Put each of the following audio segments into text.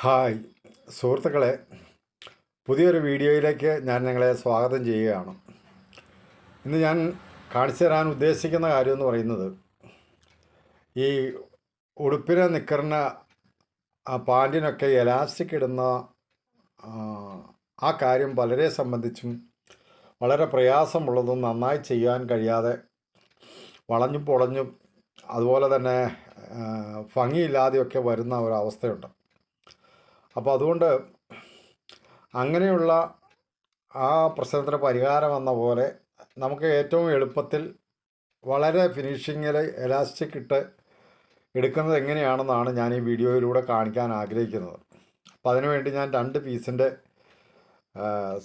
Hi. സുഹൃത്തുക്കളെ പുതിയൊരു വീഡിയോയിലേക്ക് ഞാൻ നിങ്ങളെ സ്വാഗതം ചെയ്യുകയാണ്. ഇന്ന് ഞാൻ കാണിച്ചു തരാൻ ഉദ്ദേശിക്കുന്ന കാര്യം എന്ന് പറയുന്നത് ഈ ഉടുപ്പിന് നിക്കറിന് പാന്റിനൊക്കെ എലാസ്റ്റിക് ഇടുന്ന ആ, കാര്യം പലരെ സംബന്ധിച്ചും വളരെ പ്രയാസമുള്ളതും നന്നായി ചെയ്യാൻ കഴിയാതെ വളഞ്ഞും പൊളഞ്ഞും അതുപോലെ തന്നെ ഭംഗിയില്ലാതെയൊക്കെ വരുന്ന ഒരവസ്ഥയുണ്ട് അപ്പോൾ അതുകൊണ്ട് അങ്ങനെയുള്ള ആ പ്രശ്നത്തിന് പരിഹാരം എന്ന പോലെ നമുക്ക് ഏറ്റവും എളുപ്പത്തിൽ വളരെ ഫിനിഷിങ്ങിൽ എലാസ്റ്റിക് ഇട്ട് എടുക്കുന്നത് എങ്ങനെയാണെന്നാണ് ഞാൻ ഈ വീഡിയോയിലൂടെ കാണിക്കാൻ ആഗ്രഹിക്കുന്നത്. അപ്പോൾ അതിനുവേണ്ടി ഞാൻ രണ്ട് പീസിന്റെ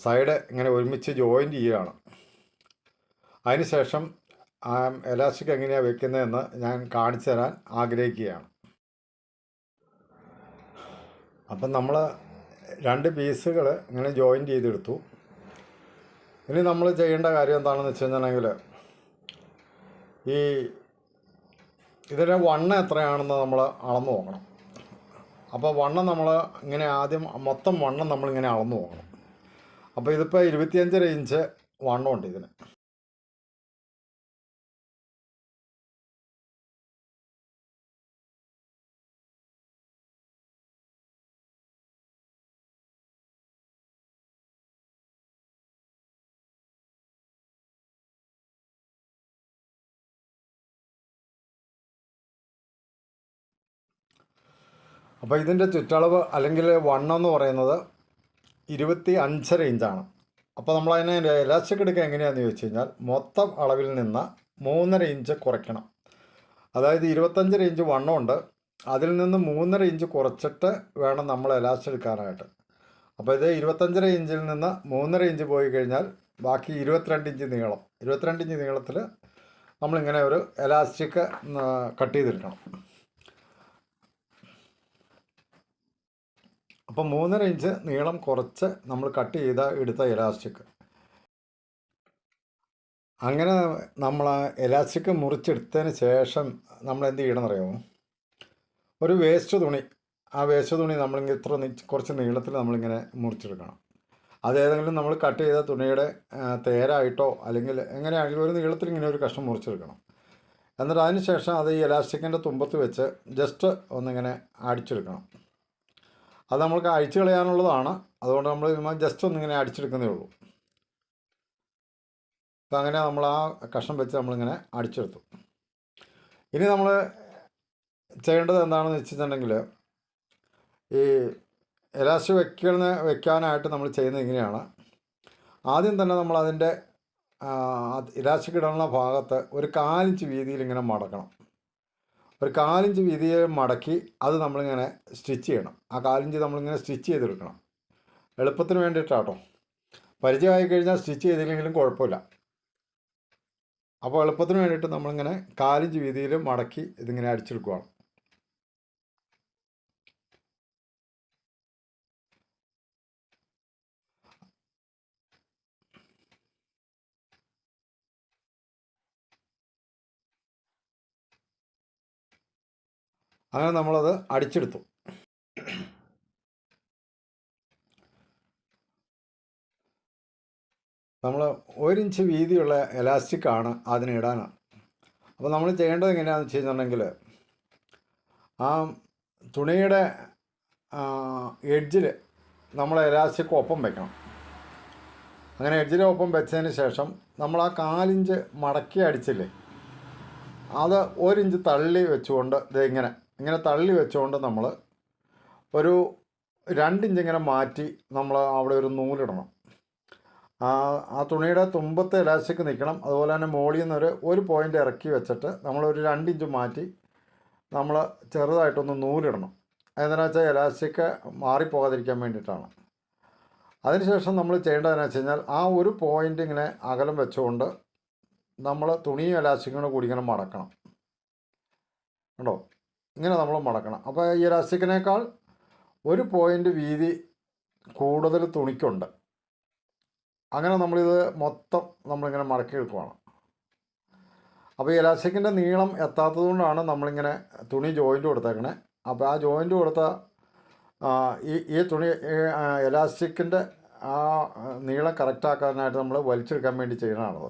സൈഡ് ഇങ്ങനെ ഒരുമിച്ച് ജോയിന്റ് ചെയ്യുകയാണ്. അതിനുശേഷം എലാസ്റ്റിക് എങ്ങനെയാണ് വെക്കുന്നതെന്ന് ഞാൻ കാണിച്ചു തരാൻ ആഗ്രഹിക്കുകയാണ്. അപ്പം നമ്മൾ രണ്ട് പീസുകൾ ഇങ്ങനെ ജോയിൻ ചെയ്തെടുത്തു. ഇനി നമ്മൾ ചെയ്യേണ്ട കാര്യം എന്താണെന്ന് വെച്ച് കഴിഞ്ഞിട്ടുണ്ടെങ്കിൽ ഈ ഇതിന്റെ വണ്ണ എത്രയാണെന്ന് നമ്മൾ അളന്നു നോക്കണം. അപ്പോൾ വണ്ണം നമ്മൾ ഇങ്ങനെ ആദ്യം മൊത്തം വണ്ണം നമ്മളിങ്ങനെ അളന്നു നോക്കണം. അപ്പോൾ ഇതിപ്പോൾ ഇരുപത്തിയഞ്ചര ഇഞ്ച് വണ്ണമുണ്ട് ഇതിന്. അപ്പോൾ ഇതിന്റെ ചുറ്റളവ് അല്ലെങ്കിൽ വണ്ണം എന്ന് പറയുന്നത് ഇരുപത്തി അഞ്ചര ഇഞ്ചാണ്. അപ്പോൾ നമ്മൾ അതിനെ ഇലാസ്റ്റിക് എടുക്കുക എങ്ങനെയാണെന്ന് ചോദിച്ചു കഴിഞ്ഞാൽ മൊത്തം അളവിൽ നിന്ന് മൂന്നര ഇഞ്ച് കുറയ്ക്കണം. അതായത് ഇരുപത്തഞ്ചര ഇഞ്ച് വണ്ണമുണ്ട്. അതിൽ നിന്ന് മൂന്നര ഇഞ്ച് കുറച്ചിട്ട് വേണം നമ്മൾ എലാസ്റ്റിക് എടുക്കാനായിട്ട്. അപ്പോൾ ഇത് ഇരുപത്തഞ്ചര ഇഞ്ചിൽ നിന്ന് മൂന്നര ഇഞ്ച് പോയി കഴിഞ്ഞാൽ ബാക്കി ഇരുപത്തിരണ്ട് ഇഞ്ച് നീളം. ഇരുപത്തിരണ്ട് ഇഞ്ച് നീളത്തിൽ നമ്മളിങ്ങനെ ഒരു എലാസ്റ്റിക് കട്ട് ചെയ്തെടുക്കണം അപ്പോൾ മൂന്നര ഇഞ്ച് നീളം കുറച്ച് നമ്മൾ കട്ട് ചെയ്ത എടുത്ത എലാസ്റ്റിക് അങ്ങനെ നമ്മൾ ആ എലാസ്റ്റിക് മുറിച്ചെടുത്തതിന് ശേഷം നമ്മൾ എന്ത് ചെയ്യണം അറിയാമോ ഒരു വേസ്റ്റ് തുണി. ആ വേസ്റ്റ് തുണി നമ്മളിങ്ങനെ ഇത്ര കുറച്ച് നീളത്തിൽ നമ്മളിങ്ങനെ മുറിച്ചെടുക്കണം. അതേതെങ്കിലും നമ്മൾ കട്ട് ചെയ്ത തുണിയുടെ തേരായിട്ടോ അല്ലെങ്കിൽ എങ്ങനെയാണെങ്കിലും ഒരു നീളത്തിൽ ഇങ്ങനെ ഒരു കഷ്ണം മുറിച്ചെടുക്കണം. എന്നിട്ട് അതിന് ശേഷം അത് ഈ എലാസ്റ്റിക്കിന്റെ തുമ്പത്ത് വെച്ച് ജസ്റ്റ് ഒന്നിങ്ങനെ അടിച്ചെടുക്കണം. അത് നമ്മൾക്ക് അഴിച്ചു കളയാനുള്ളതാണ്. അതുകൊണ്ട് നമ്മൾ ജസ്റ്റ് ഒന്നിങ്ങനെ അടിച്ചെടുക്കുന്നേ ഉള്ളൂ. അപ്പം അങ്ങനെ നമ്മൾ ആ കഷ്ണം വെച്ച് നമ്മളിങ്ങനെ അടിച്ചെടുത്തു. ഇനി നമ്മൾ ചെയ്യേണ്ടത് എന്താണെന്ന് വെച്ചിട്ടുണ്ടെങ്കിൽ ഈ എലാസ്റ്റിക് വെക്കുന്ന വെക്കാനായിട്ട് നമ്മൾ ചെയ്യുന്നത് ഇങ്ങനെയാണ്. ആദ്യം തന്നെ നമ്മൾ അതിന്റെ ഇടാനുള്ള ഭാഗത്ത് ഒരു കാലിഞ്ച് വീതിയിൽ ഇങ്ങനെ മടക്കണം. ഒരു കാലിഞ്ച് വീതിയെ മടക്കി അത് നമ്മളിങ്ങനെ സ്റ്റിച്ച് ചെയ്യണം. ആ കാലിഞ്ച് നമ്മളിങ്ങനെ സ്റ്റിച്ച് ചെയ്തെടുക്കണം. എളുപ്പത്തിന് വേണ്ടിയിട്ടാട്ടോ. പരിചയമായി കഴിഞ്ഞാൽ സ്റ്റിച്ച് ചെയ്തില്ലെങ്കിലും കുഴപ്പമില്ല. അപ്പോൾ എളുപ്പത്തിന് വേണ്ടിയിട്ട് നമ്മളിങ്ങനെ കാലിഞ്ച് വീതിയിൽ മടക്കി ഇതിങ്ങനെ അടിച്ചെടുക്കുകയാണ് അങ്ങനെ നമ്മളത് അടിച്ചെടുത്തു. നമ്മൾ ഒരിഞ്ച് വീതിയുള്ള എലാസ്റ്റിക്കാണ് അതിന് ഇടാൻ അപ്പോൾ നമ്മൾ ചെയ്യേണ്ടത് എങ്ങനെയാണെന്ന് വെച്ച് കഴിഞ്ഞിട്ടുണ്ടെങ്കിൽ ആ തുണിയുടെ എഡ്ജിൽ നമ്മൾ എലാസ്റ്റിക് ഒപ്പം വെക്കണം. അങ്ങനെ എഡ്ജിൽ ഒപ്പം വെച്ചതിന് ശേഷം നമ്മൾ ആ കാലിഞ്ച് മടക്കി അടിച്ചില്ലേ അത് ഒരിഞ്ച് തള്ളി വെച്ചുകൊണ്ട് ഇത് ഇങ്ങനെ തള്ളി വെച്ചുകൊണ്ട് നമ്മൾ ഒരു രണ്ടിഞ്ച് ഇങ്ങനെ മാറ്റി നമ്മൾ അവിടെ ഒരു നൂലിടണം. ആ ആ തുണിയുടെ തുമ്പത്തെ എലാസ്റ്റിക് നിൽക്കണം അതുപോലെ തന്നെ മുകളിൽ നിന്ന് ഒരു പോയിന്റ് ഇറക്കി വെച്ചിട്ട് നമ്മൾ ഒരു രണ്ടിഞ്ച് മാറ്റി നമ്മൾ ചെറുതായിട്ടൊന്ന് നൂലിടണം. എന്തിനാ വെച്ചാൽ എലാസ്റ്റിക് മാറിപ്പോകാതിരിക്കാൻ വേണ്ടിയിട്ടാണ്. അതിനുശേഷം നമ്മൾ ചെയ്യേണ്ടതെന്ന് വെച്ച് കഴിഞ്ഞാൽ ആ ഒരു പോയിന്റ് ഇങ്ങനെ അകലം വെച്ചുകൊണ്ട് നമ്മൾ തുണിയും എലാസ്റ്റിക്കും കൂടെ കൂടി ഇങ്ങനെ മടക്കണം. കണ്ടോ? ഇങ്ങനെ നമ്മൾ മടക്കണം. അപ്പോൾ ഈ എലാസ്റ്റിക്കിനേക്കാൾ ഒരു പോയിന്റ് വീതി കൂടുതൽ തുണിക്കുണ്ട്. അങ്ങനെ നമ്മളിത് മൊത്തം നമ്മളിങ്ങനെ മടക്കി എടുക്കുവാണ്. അപ്പോൾ ഈ ഇലാസ്റ്റിക്കിന്റെ നീളം എത്താത്തത് കൊണ്ടാണ് നമ്മളിങ്ങനെ തുണി ജോയിന്റ് കൊടുത്തേക്കണേ. അപ്പോൾ ആ ജോയിന്റ് കൊടുത്ത ഈ ഈ തുണി ഇലാസ്റ്റിക്കിന്റെ ആ നീളം കറക്റ്റാക്കാനായിട്ട് നമ്മൾ വലിച്ചെടുക്കാൻ വേണ്ടി ചെയ്യണതാണത്.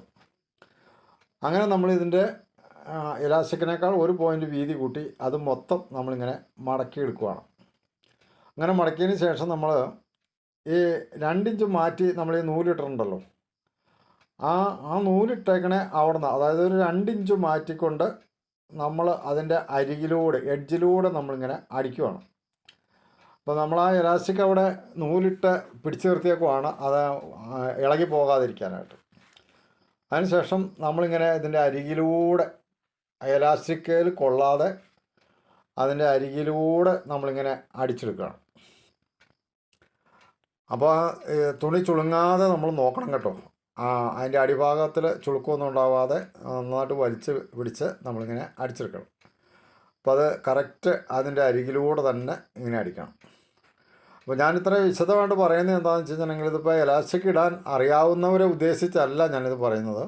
അങ്ങനെ നമ്മൾ ഇതിന്റെ എലാസ്റ്റിക്കിനേക്കാൾ ഒരു പോയിന്റ് വീതി കൂട്ടി അത് മൊത്തം നമ്മളിങ്ങനെ മടക്കി എടുക്കുവാണ് അങ്ങനെ മടക്കിയതിന് ശേഷം നമ്മൾ ഈ രണ്ടിഞ്ച് മാറ്റി നമ്മൾ ഈ നൂലിട്ടിട്ടുണ്ടല്ലോ. ആ ആ നൂലിട്ടേക്കണേ അവിടെ നിന്ന് അതായത് ഒരു രണ്ടിഞ്ച് മാറ്റിക്കൊണ്ട് നമ്മൾ അതിന്റെ അരികിലൂടെ എഡ്ജിലൂടെ നമ്മളിങ്ങനെ അടിക്കുവാണ്. അപ്പോൾ നമ്മൾ ആ ഇലാസ്റ്റിക് അവിടെ നൂലിട്ട് പിടിച്ചു നിർത്തിയേക്കുവാണ് അത് ഇളകി പോകാതിരിക്കാനായിട്ട്. അതിനുശേഷം നമ്മളിങ്ങനെ ഇതിന്റെ അരികിലൂടെ എലാസ്റ്റിക്കിൽ കൊള്ളാതെ അതിന്റെ അരികിലൂടെ നമ്മളിങ്ങനെ അടിച്ചെടുക്കണം അപ്പോൾ തുണി ചുളുങ്ങാതെ നമ്മൾ നോക്കണം കേട്ടോ. ആ അതിന്റെ അടിഭാഗത്തിൽ ചുളുക്കമൊന്നും ഉണ്ടാവാതെ നന്നായിട്ട് വലിച്ച് പിടിച്ച് നമ്മളിങ്ങനെ അടിച്ചെടുക്കണം. അപ്പോൾ അത് കറക്റ്റ് അതിന്റെ അരികിലൂടെ തന്നെ ഇങ്ങനെ അടിക്കണം. അപ്പോൾ ഞാൻ ഇത്ര വിശദമായിട്ട് പറയുന്നത് എന്താണെന്ന് വെച്ച് കഴിഞ്ഞിട്ടുണ്ടെങ്കിൽ ഇതിപ്പോൾ എലാസ്റ്റിക് ഇടാൻ അറിയാവുന്നവരെ ഉദ്ദേശിച്ചല്ല ഞാനിത് പറയുന്നത്.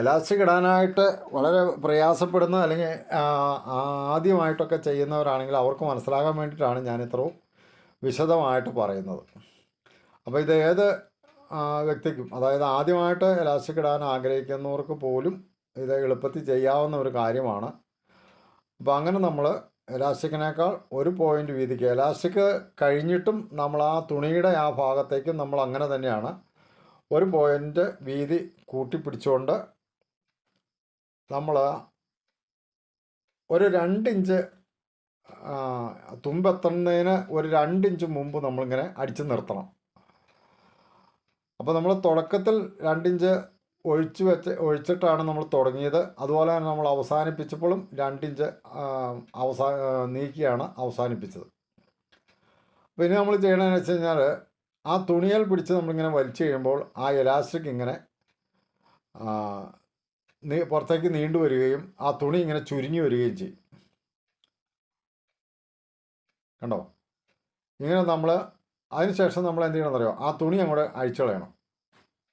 എലാസ്റ്റിക് ഇടാനായിട്ട് വളരെ പ്രയാസപ്പെടുന്ന അല്ലെങ്കിൽ ആദ്യമായിട്ടൊക്കെ ചെയ്യുന്നവരാണെങ്കിൽ അവർക്ക് മനസ്സിലാകാൻ വേണ്ടിയിട്ടാണ് ഞാൻ ഇത്രയും വിശദമായിട്ട് പറയുന്നത്. അപ്പോൾ ഇത് ഏത് വ്യക്തിക്കും അതായത് ആദ്യമായിട്ട് എലാസ്റ്റിക് ഇടാൻ ആഗ്രഹിക്കുന്നവർക്ക് പോലും ഇത് എളുപ്പത്തിൽ ചെയ്യാവുന്ന ഒരു കാര്യമാണ്. അപ്പോൾ അങ്ങനെ നമ്മൾ എലാസ്റ്റിക്കിനേക്കാൾ ഒരു പോയിന്റ് വീതിക്ക് എലാസ്റ്റിക് കഴിഞ്ഞിട്ടും നമ്മൾ ആ തുണിയുടെ ആ ഭാഗത്തേക്കും നമ്മൾ അങ്ങനെ തന്നെയാണ് ഒരു പോയിന്റ് വീതി കൂട്ടിപ്പിടിച്ചുകൊണ്ട് നമ്മൾ ഒരു രണ്ടിഞ്ച് തുമ്പെത്തുന്നതിന് ഒരു രണ്ടിഞ്ച് മുമ്പ് നമ്മളിങ്ങനെ അടിച്ചു നിർത്തണം. അപ്പോൾ നമ്മൾ തുടക്കത്തിൽ രണ്ടിഞ്ച് ഒഴിച്ച് വെച്ച് ഒഴിച്ചിട്ടാണ് നമ്മൾ തുടങ്ങിയത്. അതുപോലെ തന്നെ നമ്മൾ അവസാനിപ്പിച്ചപ്പോഴും രണ്ടിഞ്ച് അവസാ നീക്കിയാണ് അവസാനിപ്പിച്ചത്. പിന്നെ നമ്മൾ ചെയ്യണമെന്ന് വെച്ച് കഴിഞ്ഞാൽ ആ തുണിയിൽ പിടിച്ച് നമ്മളിങ്ങനെ വലിച്ചു കഴിയുമ്പോൾ ആ എലാസ്റ്റിക് ഇങ്ങനെ പുറത്തേക്ക് നീണ്ടു വരികയും ആ തുണി ഇങ്ങനെ ചുരുങ്ങി വരികയും ചെയ്യും. കണ്ടോ? ഇങ്ങനെ നമ്മൾ അതിനുശേഷം നമ്മൾ എന്ത് ചെയ്യണം അറിയോ ആ തുണി അങ്ങോട്ട് അഴിച്ചളയണം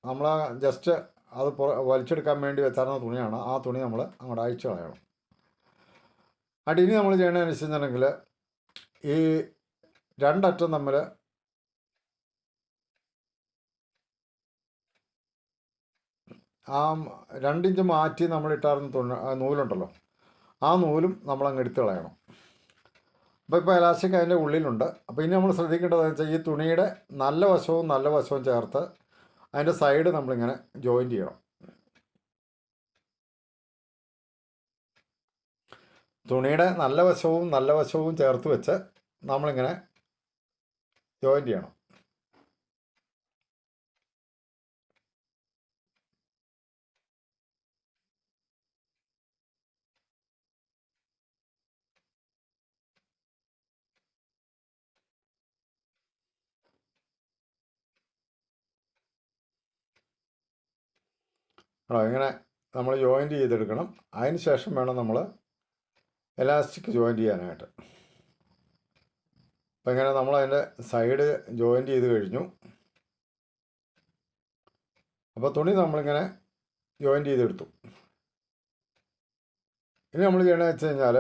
നമ്മൾ ജസ്റ്റ് അത് വലിച്ചെടുക്കാൻ വേണ്ടി വെച്ചായിരുന്ന തുണിയാണ് ആ തുണി നമ്മൾ അങ്ങോട്ട് അഴിച്ചു കളയണം എന്നിട്ട് ഇനി നമ്മൾ ചെയ്യണമെന്ന് വെച്ചിട്ടുണ്ടെങ്കിൽ ഈ രണ്ടറ്റം തമ്മിൽ ആ രണ്ടിഞ്ച് മാറ്റി നമ്മൾ തുണി നൂലുണ്ടല്ലോ. ആ നൂലും നമ്മൾ അങ്ങ് എടുത്ത് കളയണം. അപ്പോൾ ഇപ്പോൾ എലാസ്റ്റിക് അതിന്റെ ഉള്ളിലുണ്ട്. അപ്പോൾ ഇനി നമ്മൾ ശ്രദ്ധിക്കേണ്ടതെന്ന് വെച്ചാൽ ഈ തുണിയുടെ നല്ല വശവും നല്ല വശവും ചേർത്ത് അതിന്റെ സൈഡ് നമ്മളിങ്ങനെ ജോയിന്റ് ചെയ്യണം. തുണിയുടെ നല്ല വശവും നല്ല വശവും ചേർത്ത് വെച്ച് നമ്മളിങ്ങനെ ജോയിന്റ് ചെയ്യണം. ആണോ ഇങ്ങനെ നമ്മൾ ജോയിന്റ് ചെയ്തെടുക്കണം. അതിന് ശേഷം വേണം നമ്മൾ എലാസ്റ്റിക് ജോയിന്റ് ചെയ്യാനായിട്ട്. അപ്പം ഇങ്ങനെ നമ്മൾ അതിന്റെ സൈഡ് ജോയിന്റ് ചെയ്ത് കഴിഞ്ഞു. അപ്പോൾ തുണി നമ്മളിങ്ങനെ ജോയിന്റ് ചെയ്തെടുത്തു. ഇനി നമ്മൾ ചെയ്യണമെന്ന് വെച്ച് കഴിഞ്ഞാൽ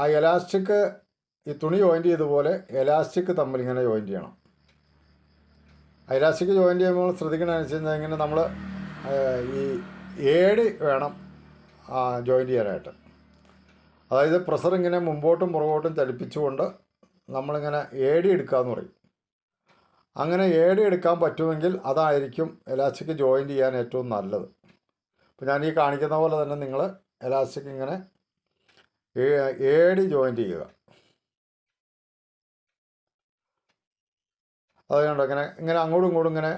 ആ എലാസ്റ്റിക് ഈ തുണി ജോയിന്റ് ചെയ്തതുപോലെ എലാസ്റ്റിക് തമ്മിൽ ഇങ്ങനെ ജോയിന്റ് ചെയ്യണം. എലാസ്റ്റിക് ജോയിന്റ് ചെയ്യുമ്പോൾ ശ്രദ്ധിക്കണമെന്ന് വെച്ച് കഴിഞ്ഞാൽ ഇങ്ങനെ നമ്മൾ ഈ ഏടി വേണം ജോയിൻ ചെയ്യാനായിട്ട്. അതായത് പ്രഷർ ഇങ്ങനെ മുമ്പോട്ടും പുറകോട്ടും ചലിപ്പിച്ചുകൊണ്ട് നമ്മളിങ്ങനെ ഏടി എടുക്കുക എന്ന് പറയും. അങ്ങനെ ഏടി എടുക്കാൻ പറ്റുമെങ്കിൽ അതായിരിക്കും എലാസ്റ്റിക് ജോയിൻ ചെയ്യാൻ ഏറ്റവും നല്ലത്. അപ്പോൾ ഞാൻ ഈ കാണിക്കുന്ന പോലെ തന്നെ നിങ്ങൾ എലാസ്റ്റിക് ഇങ്ങനെ ഏടി ജോയിൻ ചെയ്യുക. അത് അങ്ങനെ ഇങ്ങനെ അങ്ങോട്ടും ഇങ്ങോട്ടും ഇങ്ങനെ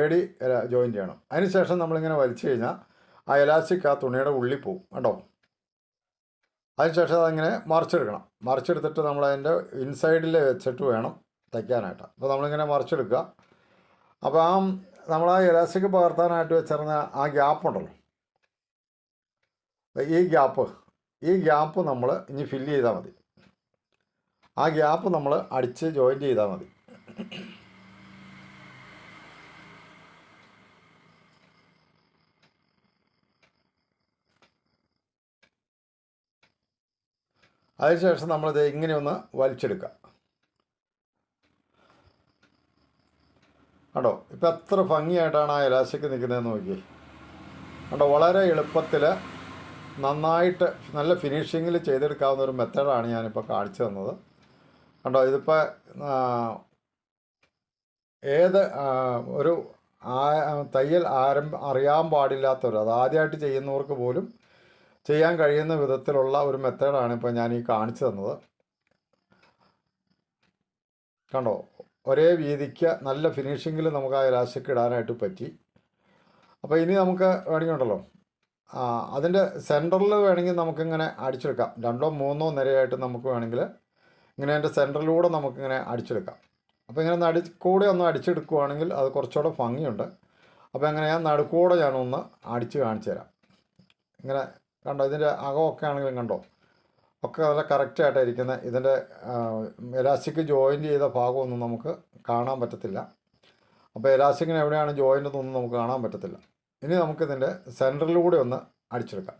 ഏടി ജോയിൻ ചെയ്യണം. അതിനുശേഷം നമ്മളിങ്ങനെ വലിച്ചു കഴിഞ്ഞാൽ ആ എലാസ്റ്റിക് ആ തുണിയുടെ ഉള്ളിൽ പോവും കണ്ടോ? അതിനുശേഷം അതങ്ങനെ മറിച്ചെടുക്കണം. മറിച്ചെടുത്തിട്ട് നമ്മൾ അതിന്റെ ഇൻസൈഡിൽ വെച്ചിട്ട് വേണം തയ്ക്കാനായിട്ട്. അപ്പോൾ നമ്മളിങ്ങനെ മറിച്ചെടുക്കുക. അപ്പോൾ ആ നമ്മൾ ആ ഇലാസ്റ്റിക് പകർത്താനായിട്ട് വെച്ചിരുന്ന ആ ഗ്യാപ്പ് ഉണ്ടല്ലോ. ഈ ഗ്യാപ്പ് ഈ ഗ്യാപ്പ് നമ്മൾ ഇനി ഫില്ല് ചെയ്താൽ മതി. ആ ഗ്യാപ്പ് നമ്മൾ അടിച്ച് ജോയിൻ ചെയ്താൽ മതി. അതിനുശേഷം നമ്മളിത് ഇങ്ങനെ ഒന്ന് വലിച്ചെടുക്കുക. കണ്ടോ? ഇപ്പം എത്ര ഭംഗിയായിട്ടാണ് ആ ഇലാസ്റ്റിക് നിൽക്കുന്നതെന്ന് നോക്കി കണ്ടോ? വളരെ എളുപ്പത്തിൽ നന്നായിട്ട് നല്ല ഫിനിഷിങ്ങിൽ ചെയ്തെടുക്കാവുന്ന ഒരു മെത്തേഡാണ് ഞാനിപ്പോൾ കാണിച്ചു തന്നത്. കണ്ടോ? ഇതിപ്പോൾ ഏത് ഒരു തയ്യൽ ആരംഭ അറിയാൻ പാടില്ലാത്തവർ അത് ആദ്യമായിട്ട് ചെയ്യുന്നവർക്ക് പോലും ചെയ്യാൻ കഴിയുന്ന വിധത്തിലുള്ള ഒരു മെത്തേഡാണ് ഇപ്പോൾ ഞാൻ ഈ കാണിച്ചു തന്നത്. കണ്ടോ? ഒരേ വീതിക്ക് നല്ല ഫിനിഷിങ്ങിൽ നമുക്ക് ആ ഇലാസ്റ്റിക് ഇടാനായിട്ട് പറ്റി. അപ്പോൾ ഇനി നമുക്ക് വേണമെങ്കിൽ അതിന്റെ സെന്ററിൽ വേണമെങ്കിൽ നമുക്കിങ്ങനെ അടിച്ചെടുക്കാം. രണ്ടോ മൂന്നോ നിരയായിട്ട് നമുക്ക് വേണമെങ്കിൽ ഇങ്ങനെ അതിന്റെ സെന്ററിലൂടെ നമുക്കിങ്ങനെ അടിച്ചെടുക്കാം. അപ്പോൾ ഇങ്ങനെ നടു കൂടെ ഒന്ന് അടിച്ചെടുക്കുവാണെങ്കിൽ അത് കുറച്ചുകൂടെ ഭംഗിയുണ്ട്. അപ്പോൾ അങ്ങനെ ഞാൻ നടുക്കൂടെ ഞാനൊന്ന് അടിച്ച് കാണിച്ചു തരാം. ഇങ്ങനെ കണ്ടോ? ഇതിന്റെ അകമൊക്കെ ആണെങ്കിലും കണ്ടോ? ഒക്കെ നല്ല കറക്റ്റായിട്ടാണ് ഇരിക്കുന്നത് ഇതിന്റെ എലാസ്റ്റിക് ജോയിന്റ് ചെയ്ത ഭാഗമൊന്നും നമുക്ക് കാണാൻ പറ്റത്തില്ല. അപ്പോൾ എലാസ്റ്റിക്കിന് എവിടെയാണ് ജോയിന്റ് എന്നൊന്നും നമുക്ക് കാണാൻ പറ്റത്തില്ല. ഇനി നമുക്കിതിന്റെ സെന്ററിലൂടെ ഒന്ന് അടിച്ചെടുക്കാം.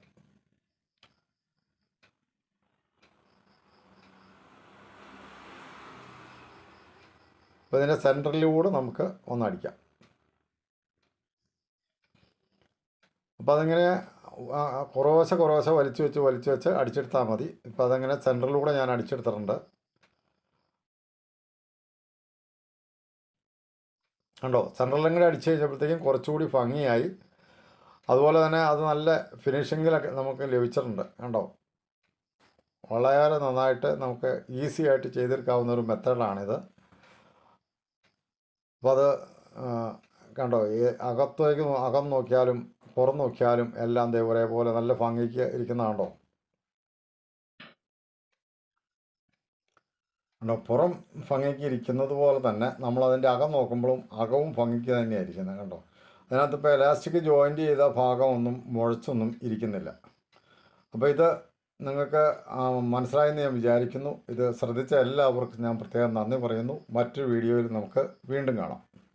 അപ്പോൾ ഇതിന്റെ സെന്ററിലൂടെ നമുക്ക് ഒന്ന് അടിക്കാം. അപ്പോൾ അതിങ്ങനെ കുറേശ്ശെ കുറേശ്ശെ വലിച്ചു വെച്ച് വലിച്ചു വെച്ച് അടിച്ചെടുത്താൽ മതി. ഇപ്പം അതങ്ങനെ സെന്ററിലൂടെ ഞാൻ അടിച്ചെടുത്തിട്ടുണ്ട്. കണ്ടോ? സെൻട്രലിലും കൂടെ അടിച്ച് കഴിഞ്ഞപ്പോഴത്തേക്കും കുറച്ചുകൂടി ഭംഗിയായി. അതുപോലെ തന്നെ അത് നല്ല ഫിനിഷിങ്ങിലൊക്കെ നമുക്ക് ലഭിച്ചിട്ടുണ്ട്. കണ്ടോ? വളരെ നന്നായിട്ട് നമുക്ക് ഈസി ആയിട്ട് ചെയ്തെടുക്കാവുന്ന ഒരു മെത്തേഡാണിത്. അപ്പോൾ അത് കണ്ടോ? അകത്തേക്ക് അകം നോക്കിയാലും പുറം നോക്കിയാലും എല്ലാം ദേ ഒരേപോലെ നല്ല ഭംഗിക്ക് ഇരിക്കുന്നതാണോ പുറം ഭംഗിക്ക് ഇരിക്കുന്നത് പോലെ തന്നെ നമ്മളതിന്റെ അകം നോക്കുമ്പോഴും അകവും ഭംഗിക്ക് തന്നെയാണ് ഇരിക്കുന്നത് കണ്ടോ? അതിനകത്ത് ഇപ്പോൾ എലാസ്റ്റിക് ജോയിന്റ് ചെയ്ത ഭാഗമൊന്നും മുഴച്ചൊന്നും ഇരിക്കുന്നില്ല. അപ്പോൾ ഇത് നിങ്ങൾക്ക് മനസ്സിലായെന്ന് ഞാൻ വിചാരിക്കുന്നു. ഇത് ശ്രദ്ധിച്ച എല്ലാവർക്കും ഞാൻ പ്രത്യേകം നന്ദി പറയുന്നു. മറ്റൊരു വീഡിയോയിൽ നമുക്ക് വീണ്ടും കാണാം.